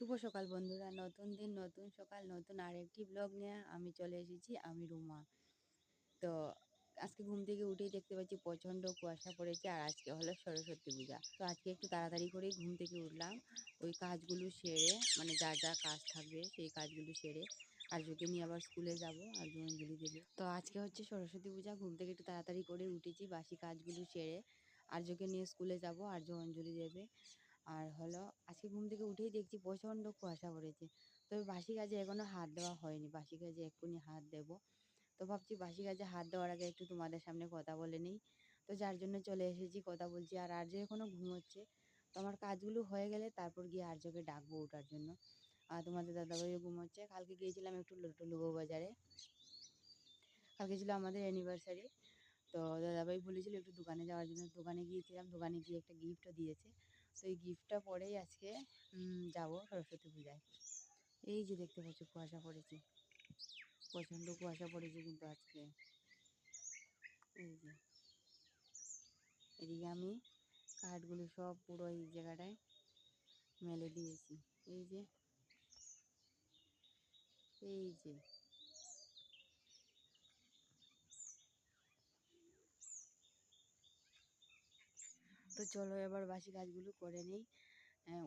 শুভ সকাল বন্ধুরা। নতুন দিন, নতুন সকাল, নতুন আরেকটি ব্লগ নিয়ে আমি চলে এসেছি, আমি রুমা। তো আজকে ঘুম থেকে উঠেই দেখতে পাচ্ছি প্রচণ্ড কুয়াশা পড়েছে আর আজকে হলো সরস্বতী পূজা। তো আজকে একটু তাড়াতাড়ি করেই ঘুম থেকে উঠলাম। ওই কাজগুলো সেরে মানে যা যা কাজ থাকবে সেই কাজগুলো সেরে আর যোকে নিয়ে আবার স্কুলে যাব আর অঞ্জলি দেবে। তো আজকে হচ্ছে সরস্বতী পূজা, ঘুম থেকে একটু তাড়াতাড়ি করে উঠেছি, বাসি কাজগুলো সেরে আর্যকে নিয়ে স্কুলে যাব আর্য অঞ্জলি দেবে। আর হলো আজকে ঘুম থেকে উঠেই দেখছি প্রচণ্ড কুয়াশা পড়েছে। তবে বাসি কাজে এখনও হাত দেওয়া হয়নি। বাসি কাজে এক্ষুনি হাত দেবো। তো ভাবছি বাসি কাজে হাত দেওয়ার আগে একটু তোমাদের সামনে কথা বলে নিই। তো যার জন্য চলে এসেছি কথা বলছি। আর আর্য এখনও ঘুমোচ্ছে। তো আমার কাজগুলো হয়ে গেলে তারপর গিয়ে আর্যকে ডাকবো ওঠার জন্য। আর তোমাদের দাদাভাইও ঘুমোচ্ছে। কালকে গিয়েছিলাম একটু লুবো বাজারে। কালকে ছিল আমাদের অ্যানিভার্সারি তো দাদাভাই বলেছিল একটু দোকানে যাওয়ার জন্য। দোকানে গিয়েছিলাম। দোকানে গিয়ে একটা গিফটও দিয়েছে। এই গিফটটা পরেই আজকে যাব সরস্বতী পূজায়। এই যে দেখতে পাচ্ছ, কুয়াশা পড়েছে। প্রচণ্ড কুয়াশা পড়েছে কিন্তু আজকে। এই যে। এদিকে আমি কাঠগুলো সব পুরো এই জায়গাটায় মেলে দিয়েছি। এই যে। এই যে। তো চলো এবার বাসি কাজগুলো করে নিই।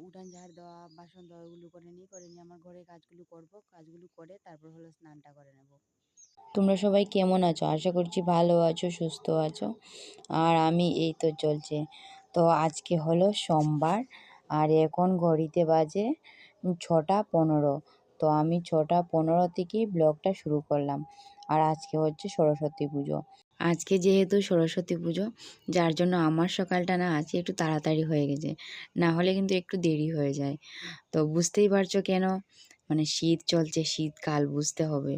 উঠান ঝাড় দেওয়া, বাসন দেওয়া ওগুলো করে নিই, করে নিয়ে আমার ঘরে কাজগুলো করব। কাজগুলো করে তারপর হলো স্নানটা করে নেব। তোমরা সবাই কেমন আছো? আশা করছি ভালো আছো, সুস্থ আছো। আর আমি এই তো চলছে। তো আজকে হলো সোমবার, আর এখন ঘড়িতে বাজে ছটা পনেরো। তো আমি ছটা পনেরো থেকেই ব্লগটা শুরু করলাম। আর আজকে হচ্ছে সরস্বতী পুজো। আজকে যেহেতু সরস্বতী পুজো, যার জন্য আমার সকালটা না আজকে একটু তাড়াতাড়ি হয়ে গেছে। না হলে কিন্তু একটু দেরি হয়ে যায়। তো বুঝতেই পারছ কেন? মানে শীত চলছে, শীতকাল বুঝতে হবে।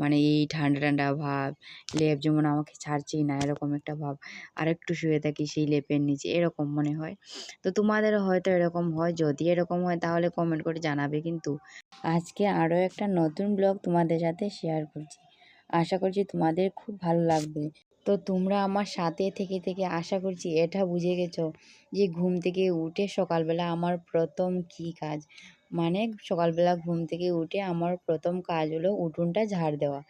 মানে এই ঠান্ডা ঠান্ডা ভাব, লেপ যেমন আমাকে ছাড়ছেই না, এরকম একটা ভাব। আর একটু শুয়ে থাকি সেই লেপের নিচে, এরকম মনে হয়। তো তোমাদেরও হয়তো এরকম হয়, যদি এরকম হয় তাহলে কমেন্ট করে জানাবে কিন্তু। আজকে আরও একটা নতুন ব্লগ তোমাদের সাথে শেয়ার করছি। আশা করছি তোমাদের খুব ভালো লাগবে। তো তোমরা আমার সাথে থেকে থেকে আশা করছি এটা বুঝে গেছো যে ঘুম থেকে উঠে সকালবেলা আমার প্রথম কী কাজ? মানে সকালবেলা ঘুম থেকে উঠে আমার প্রথম কাজ হলো উঠোনটা ঝাড় দেওয়া।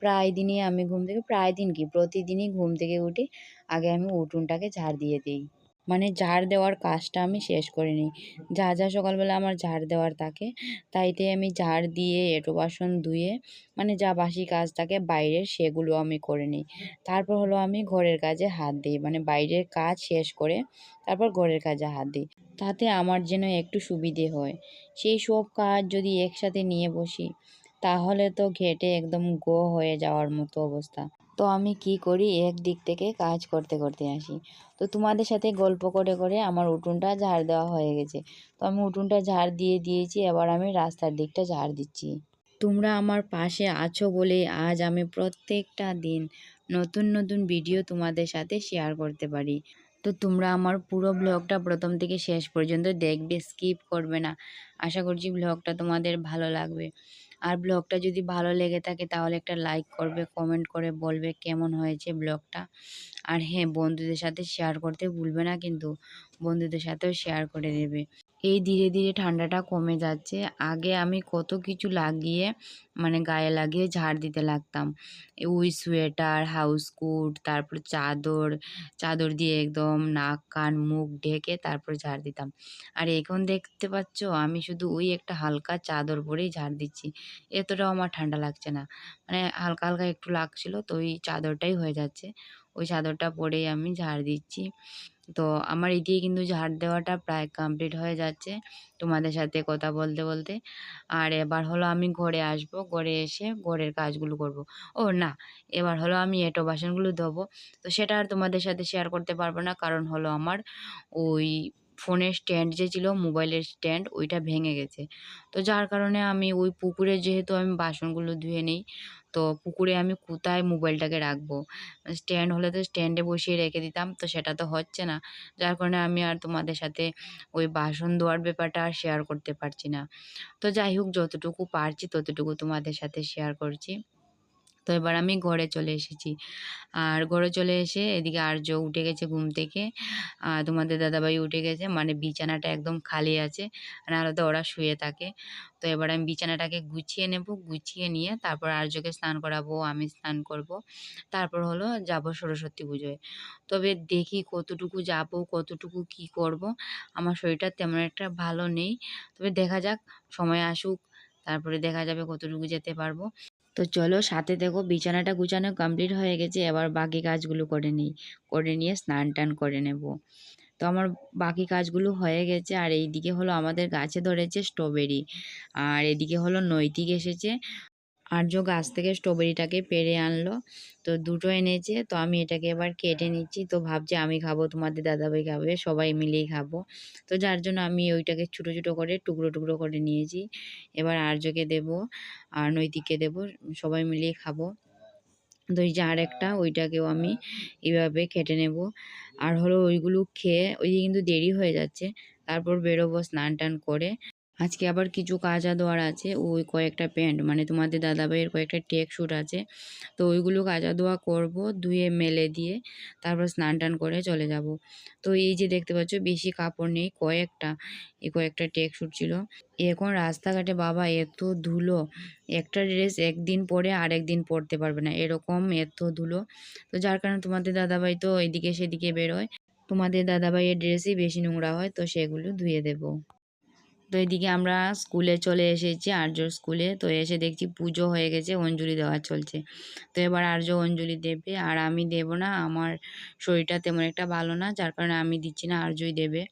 প্রায় দিনই আমি ঘুম থেকে, প্রায় দিন কি? প্রতিদিনই ঘুম থেকে উঠি আগে আমি উঠোনটাকে ঝাড় দিয়ে দিই। মানে ঝাড় দেওয়ার কাজটা আমি শেষ করে নিই। যা যা সকালবেলা আমার ঝাড় দেওয়ার থাকে, তাইতে আমি ঝাড় দিয়ে এটো বাসন ধুয়ে মানে যা বাসি কাজ থাকে বাইরের সেগুলো আমি করে নিই। তারপর হলো আমি ঘরের কাজে হাত দিই মানে বাইরের কাজ শেষ করে তারপর ঘরের কাজে হাত দিই। তাতে আমার যেন একটু সুবিধে হয়। সেই সব কাজ যদি একসাথে নিয়ে বসি, তাহলে তো ঘেটে একদম গো হয়ে যাওয়ার মতো অবস্থা। তো আমি কি করি? এক দিক থেকে কাজ করতে করতে আসি। তো তোমাদের সাথে গল্প করে করে আমার উঠোনটা ঝাড় দেওয়া হয়ে গেছে। তো আমি উঠোনটা ঝাড় দিয়ে দিয়েছি, এবার আমি রাস্তার দিকটা ঝাড় দিচ্ছি। তোমরা আমার পাশে আছো বলে আজ আমি প্রত্যেকটা দিন নতুন নতুন ভিডিও তোমাদের সাথে শেয়ার করতে পারি। তো তোমরা আমার পুরো ব্লগটা প্রথম থেকে শেষ পর্যন্ত দেখবে স্কিপ করবে না। আশা করছি ব্লগটা তোমাদের ভালো লাগবে। আর ব্লগটা যদি ভালো লেগে থাকে তাহলে একটা লাইক করবে কমেন্ট করে বলবে কেমন হয়েছে ব্লগটা। আর হ্যাঁ বন্ধুদের সাথে শেয়ার করতে ভুলবে না কিন্তু বন্ধুদের সাথেও শেয়ার করে দেবে। এই ধীরে ধীরে ঠান্ডাটা কমে যাচ্ছে। আগে আমি কত কিছু লাগিয়ে মানে গায়ে লাগিয়ে ঝাড় দিতে লাগতাম। উই সোয়েটার, হাউস কোট, তারপর চাদর চাদর দিয়ে একদম নাক, কান, মুখ ঢেকে তারপর ঝাড় দিতাম। আর এখন দেখতে পাচ্ছ, আমি শুধু ওই একটা হালকা চাদর পরেই ঝাড় দিচ্ছি। এতটাও আমার ঠান্ডা লাগছে না। মানে হালকা হালকা একটু লাগছিল, তো ওই চাদরটাই হয়ে যাচ্ছে। ওই চাদরটা পরেই আমি ঝাড় দিচ্ছি। তো আমার এদিকে কিন্তু ঝাড় দেওয়াটা প্রায় কমপ্লিট হয়ে যাচ্ছে তোমাদের সাথে কথা বলতে বলতে। আর এবার হলো আমি ঘরে আসব, ঘরে এসে ঘরের কাজগুলো করব। ও না, এবার হলো আমি এটো বাসনগুলো ধোবো। তো সেটা আর তোমাদের সাথে শেয়ার করতে পারব না, কারণ হলো আমার ওই ফোনের স্ট্যান্ড যে ছিল মোবাইলের স্ট্যান্ড ওইটা ভেঙে গেছে। তো যার কারণে আমি ওই পুকুরে যেহেতু আমি বাসনগুলো ধুয়ে নিই, তো পুকুরে আমি কোথায় মোবাইলটাকে রাখব? স্ট্যান্ড হলে তো স্ট্যান্ডে বসিয়ে রেখে দিতাম, তো সেটা তো হচ্ছে না। যার কারণে আমি আর তোমাদের সাথে ওই বাসন ধোয়ার ব্যাপারটা আর শেয়ার করতে পারছি না। তো যাই হোক, যতটুকু পারছি, ততটুকু তোমাদের সাথে শেয়ার করছি। তো এবার আমি ঘরে চলে এসেছি। আর ঘরে চলে এসে এদিকে আর্য উঠে গেছে ঘুম থেকে। আর তোমাদের দাদাভাই উঠে গেছে মানে বিছানাটা একদম খালি আছে, নাহলে তো ওরা শুয়ে থাকে। তো এবার আমি বিছানাটাকে গুছিয়ে নেব, গুছিয়ে নিয়ে তারপর আর্যকে স্নান করাবো, আমি স্নান করব। তারপর হলো যাব সরস্বতী পুজোয়। তবে দেখি কতটুকু যাব, কতটুকু কি করব, আমার শরীরটা তেমন একটা ভালো নেই। তবে দেখা যাক, সময় আসুক, তারপরে দেখা যাবে কতটুকু যেতে পারব। তো চলো সাথে দেখো বিছানাটা গুছানো কমপ্লিট হয়ে গেছে, এবার বাকি কাজগুলো করে নিই। করে নিয়ে স্নান টান করে নেব। তো আমার বাকি কাজগুলো হয়ে গেছে, আর এইদিকে হলো আমাদের গাছে ধরেছে স্ট্রবেরি আর এদিকে হলো নৈতিক এসেছে। আর্য গাছ থেকে স্ট্রবেরিটাকে পেরে আনলো। তো দুটো এনেছে, তো আমি এটাকে এবার কেটে নিচ্ছি। তো ভাবছি আমি খাব, তোমাদের দাদাভাই খাবে, সবাই মিলেই খাব। তো যার জন্য আমি ওইটাকে ছোটো ছোটো করে, টুকরো টুকরো করে নিয়েছি। এবার আর্যকে দেব, আর নৈতিককে দেব, সবাই মিলেই খাব। তো এই যে আর একটা ওইটাকেও আমি এইভাবে কেটে নেব। আর হলো ওইগুলো খেয়ে, ওই কিন্তু দেরি হয়ে যাচ্ছে, তারপর বেরোবো স্নান টান করে। আজকে আবার কিছু কাজা দেওয়ার আছে, ওই কয়েকটা প্যান্ট মানে তোমাদের দাদাভাইয়ের কয়েকটা টেক আছে। তো ওইগুলো কাজা দোয়া করব, ধুয়ে মেলে দিয়ে তারপর স্নান টান করে চলে যাব। তো এই যে দেখতে পাচ্ছ, বেশি কাপড় নেই, কয়েকটা, এই কয়েকটা টেক ছিল। এখন রাস্তাঘাটে বাবা এত ধুলো, একটা ড্রেস একদিন পরে আরেক দিন পরতে পারবে না, এরকম এত ধুলো। তো যার কারণে তোমাদের দাদাভাই তো এদিকে সেদিকে বেরোয়, তোমাদের দাদাভাইয়ের ড্রেসই বেশি নোংরা হয়, তো সেগুলো ধুয়ে দেবো। তো এদিকে আমরা স্কুলে চলে এসেছি আর্য স্কুলে। তো এসে দেখছি পুজো হয়ে গেছে, অঞ্জলি দেওয়া চলছে। তো এবার আর্য অঞ্জলি দেবে, আর আমি দেব না, আমার শরীরটা তেমন একটা ভালো না, যার কারণে আমি দিচ্ছি না, আর্যই দেবে।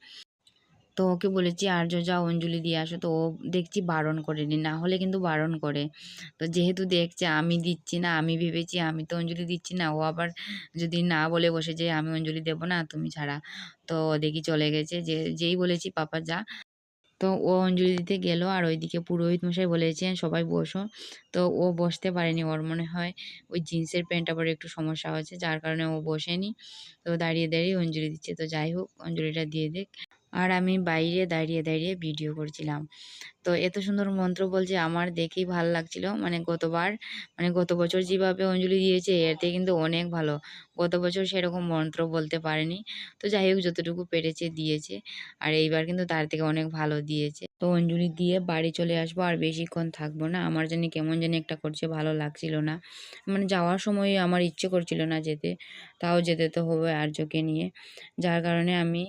তো ওকে বলেছি, আর্য যা অঞ্জলি দিয়ে আসো। তো ও দেখছি বারণ করেনি না হলে কিন্তু বারণ করে। তো যেহেতু দেখছে, আমি দিচ্ছি না, আমি ভেবেছি আমি তো অঞ্জলি দিচ্ছি না, ও আবার যদি না বলে বসে যে আমি অঞ্জলি দেবো না, তুমি ছাড়া। তো দেখি চলে গেছে, যে, যেই বলেছি, পাপা, যা। তো ও অঞ্জলি দিতে গেল আর ওইদিকে পুরোহিত মশাই বলেছেন, সবাই বসো। তো ও বসতে পারেনি ওর মনে হয়। ওই জিন্সের প্যান্টটা পরে একটু সমস্যা হয়েছে, যার কারণে ও বসেনি। তো দাঁড়িয়ে দাঁড়িয়ে অঞ্জলি দিচ্ছে। তো যাই হোক, অঞ্জলিটা দিয়ে দেখ আর আমি বাইরে দাঁড়িয়ে দাঁড়িয়ে ভিডিও করছিলাম। তো এত সুন্দর মন্ত্র বলছে আমার দেখেই ভালো লাগছিল। মানে গতবার মানে গত বছর যেভাবে অঞ্জলি দিয়েছে এতে কিন্তু অনেক ভালো। গত বছর সেরকম মন্ত্র বলতে পারেনি। তো যাই হোক, যতটুকু পেরেছে দিয়েছে। আর এইবার কিন্তু তার থেকে অনেক ভালো দিয়েছে। তো অঞ্জলি দিয়ে বাড়ি চলে আসব আর বেশিক্ষণ থাকব না। আমার জানি কেমন জানি একটা করছে, ভালো লাগছিল না। মানে যাওয়ার সময় আমার ইচ্ছে করছিল না যেতে। তাও যেতে তো হবে আর্যকে নিয়ে। যার কারণে আমি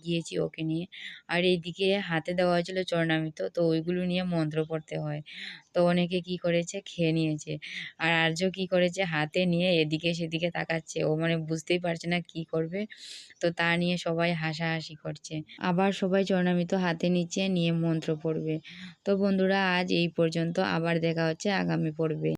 গিয়েছি ওকে নিয়ে। আর এইদিকে হাতে দেওয়া হয়েছিল চরণামৃত। তো ওইগুলো নিয়ে মন্ত্র পড়তে হয়। তো অনেকে কি করেছে, খেয়ে নিয়েছে। আর আর্য কি করেছে, হাতে নিয়ে এদিকে সেদিকে তাকাচ্ছে। ও মানে বুঝতেই পারছে না কি করবে। তো তা নিয়ে সবাই হাসাহাসি করছে। আবার সবাই চরণামৃত হাতে নিচে নিয়ে মন্ত্র পড়বে। তো বন্ধুরা, আজ এই পর্যন্ত। আবার দেখা হচ্ছে আগামী পর্বে।